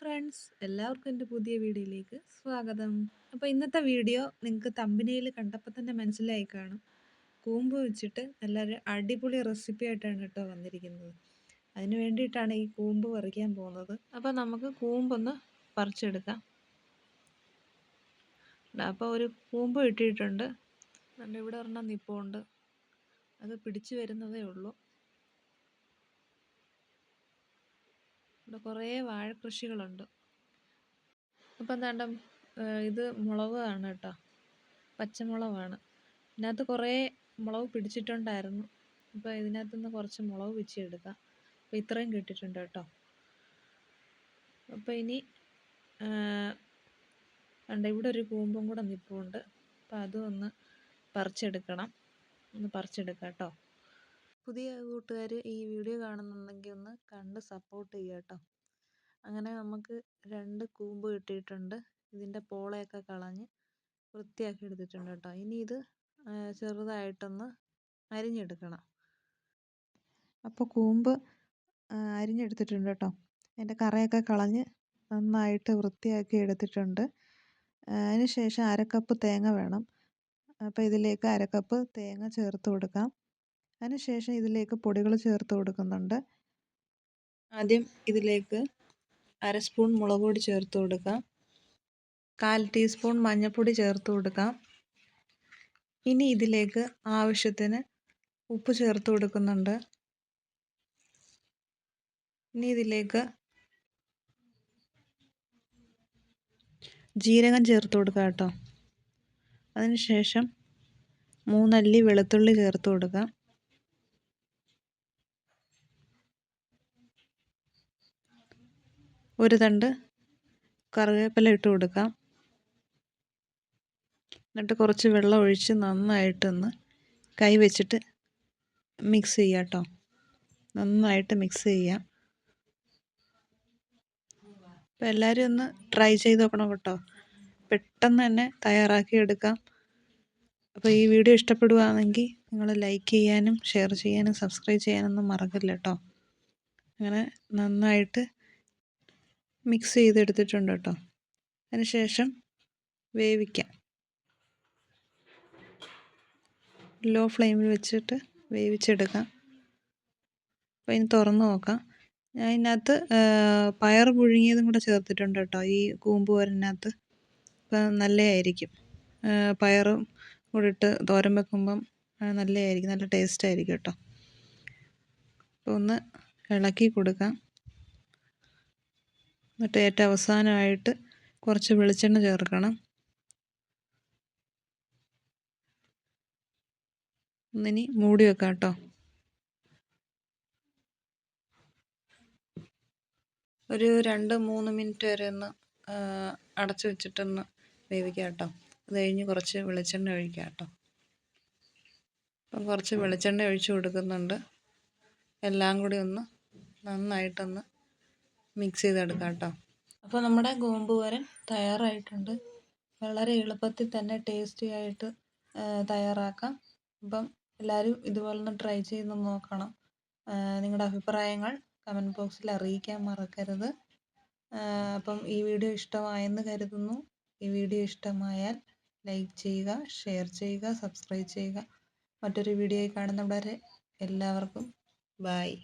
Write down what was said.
Friends എല്ലാവർക്കും എന്റെ പുതിയ വീഡിയോയിലേക്ക് സ്വാഗതം. അപ്പോൾ ഇന്നത്തെ വീഡിയോ നിങ്ങൾക്ക് തമ്പിനയിൽ കണ്ടപ്പോൾ തന്നെ മനസ്സിലായി കാണും. കൂമ്പ് വെച്ചിട്ട് നല്ലൊരു അടിപൊളി റെസിപ്പി ആയിട്ടാണ് കേട്ടോ വന്നിരിക്കുന്നത്. അതിന് വേണ്ടിയിട്ടാണ് ഈ കൂമ്പ് പറിക്കാൻ പോകുന്നത്. അപ്പോൾ നമുക്ക് കൂമ്പൊന്ന് പറിച്ചെടുക്കാം. അപ്പോൾ ഒരു കൂമ്പ് കിട്ടിയിട്ടുണ്ട് ഇവിടെ ഒരെണ്ണം നിപ്പുണ്ട്. അത് പിടിച്ചു വരുന്നതേ ഉള്ളൂ. ഇവിടെ കുറേ വാഴക്കൃഷികളുണ്ട്. അപ്പം എന്താണ്ട ഇത് മുളകാണ് കേട്ടോ. പച്ചമുളകാണ്. ഇതിനകത്ത് കുറേ മുളക് പിടിച്ചിട്ടുണ്ടായിരുന്നു. അപ്പോൾ ഇതിനകത്ത് നിന്ന് കുറച്ച് മുളക് വെച്ചെടുക്കാം അപ്പോൾ ഇത്രയും കിട്ടിയിട്ടുണ്ട് കേട്ടോ. അപ്പോൾ ഇനി ഉണ്ട് ഇവിടെ ഒരു കൂമ്പും കൂടെ നിൽപ്പുണ്ട് അപ്പോൾ അതും ഒന്ന് പറിച്ചെടുക്കണം. ഒന്ന് പറിച്ചെടുക്കാം കേട്ടോ. പുതിയ കൂട്ടുകാർ ഈ വീഡിയോ കാണുന്നുണ്ടെങ്കിൽ ഒന്ന് കണ്ട് സപ്പോർട്ട് ചെയ്യുക കേട്ടോ. അങ്ങനെ നമുക്ക് രണ്ട് കൂമ്പ് കിട്ടിയിട്ടുണ്ട്. ഇതിന്റെ പോളയൊക്കെ കളഞ്ഞ് വൃത്തിയാക്കി എടുത്തിട്ടുണ്ട് കേട്ടോ. ഇനി ഇത് ചെറുതായിട്ടൊന്ന് അരിഞ്ഞെടുക്കണം. അപ്പോൾ കൂമ്പ് അരിഞ്ഞെടുത്തിട്ടുണ്ട് കേട്ടോ. അതിന്റെ കറയൊക്കെ കളഞ്ഞ് നന്നായിട്ട് വൃത്തിയാക്കി എടുത്തിട്ടുണ്ട്. അതിന് ശേഷം അരക്കപ്പ് തേങ്ങ വേണം. അപ്പോൾ ഇതിലേക്ക് അരക്കപ്പ് തേങ്ങ ചേർത്ത് കൊടുക്കാം. അതിനുശേഷം ഇതിലേക്ക് പൊടികൾ ചേർത്ത് കൊടുക്കുന്നുണ്ട്. ആദ്യം ഇതിലേക്ക് അര സ്പൂൺ മുളക് പൊടി ചേർത്ത് കൊടുക്കാം. കാൽ ടീസ്പൂൺ മഞ്ഞൾപ്പൊടി ചേർത്ത് കൊടുക്കാം. ഇനി ഇതിലേക്ക് ആവശ്യത്തിന് ഉപ്പ് ചേർത്ത് കൊടുക്കുന്നുണ്ട്. ഇനി ഇതിലേക്ക് ജീരകം ചേർത്ത് കൊടുക്കാം കേട്ടോ. അതിനുശേഷം മൂന്നല്ലി വെളുത്തുള്ളി ചേർത്ത് കൊടുക്കാം. ഒരു തണ്ട് കറിവേപ്പില ഇട്ട് കൊടുക്കാം. എന്നിട്ട് കുറച്ച് വെള്ളം ഒഴിച്ച് നന്നായിട്ടൊന്ന് കൈ വെച്ചിട്ട് മിക്സ് ചെയ്യാം കേട്ടോ നന്നായിട്ട് മിക്സ് ചെയ്യാം. അപ്പം എല്ലാവരും ഒന്ന് ട്രൈ ചെയ്ത് നോക്കണം കേട്ടോ. പെട്ടെന്ന് തന്നെ തയ്യാറാക്കി എടുക്കാം. അപ്പോൾ ഈ വീഡിയോ ഇഷ്ടപ്പെടുകയാണെങ്കിൽ നിങ്ങൾ ലൈക്ക് ചെയ്യാനും ഷെയർ ചെയ്യാനും സബ്സ്ക്രൈബ് ചെയ്യാനൊന്നും മറക്കില്ല കേട്ടോ അങ്ങനെ നന്നായിട്ട് മിക്സ് ചെയ്തെടുത്തിട്ടുണ്ട് കേട്ടോ. അതിനുശേഷം വേവിക്കാം. ലോ ഫ്ലെയിമിൽ വെച്ചിട്ട് വേവിച്ചെടുക്കാം. അപ്പോൾ ഇനി തുറന്ന് നോക്കാം. ഞാൻ ഇതിനകത്ത് പയർ പുഴുങ്ങിയതും കൂടെ ചേർത്തിട്ടുണ്ട് കേട്ടോ. ഈ കൂമ്പ് വരനകത്ത് അപ്പം നല്ലതായിരിക്കും പയറും കൂടെ ഇട്ട് തോരൻ വെക്കുമ്പം നല്ലതായിരിക്കും നല്ല ടേസ്റ്റ് ആയിരിക്കും കേട്ടോ. അപ്പോൾ ഒന്ന് ഇളക്കി കൊടുക്കാം. എന്നിട്ട് ഏറ്റവും അവസാനമായിട്ട് കുറച്ച് വെളിച്ചെണ്ണ ചേർക്കണം. ഒന്നിനി മൂടി വെക്കാം കേട്ടോ. ഒരു രണ്ട് മൂന്ന് മിനിറ്റ് വരെ ഒന്ന് അടച്ചു വെച്ചിട്ടൊന്ന് വേവിക്കാം കേട്ടോ. അത് കഴിഞ്ഞ് കുറച്ച് വെളിച്ചെണ്ണ ഒഴിക്കാം കേട്ടോ. അപ്പം കുറച്ച് വെളിച്ചെണ്ണ ഒഴിച്ചു കൊടുക്കുന്നുണ്ട്. എല്ലാം കൂടി ഒന്ന് നന്നായിട്ടൊന്ന് മിക്സ് ചെയ്തെടുക്കാം കേട്ടോ അപ്പോൾ നമ്മുടെ ഗോമ്പ് വരൻ തയ്യാറായിട്ടുണ്ട്. വളരെ എളുപ്പത്തിൽ തന്നെ ടേസ്റ്റി ആയിട്ട് തയ്യാറാക്കാം. അപ്പം എല്ലാവരും ഇതുപോലെ ഒന്ന് ട്രൈ ചെയ്ത് നോക്കണം. നിങ്ങളുടെ അഭിപ്രായങ്ങൾ കമന്റ് ബോക്സിൽ അറിയിക്കാൻ മറക്കരുത്. അപ്പം ഈ വീഡിയോ ഇഷ്ടമായെന്ന് കരുതുന്നു. ഈ വീഡിയോ ഇഷ്ടമായാൽ ലൈക്ക് ചെയ്യുക ഷെയർ ചെയ്യുക സബ്സ്ക്രൈബ് ചെയ്യുക. മറ്റൊരു വീഡിയോയിൽ കാണുന്നവരെ എല്ലാവർക്കും ബായ്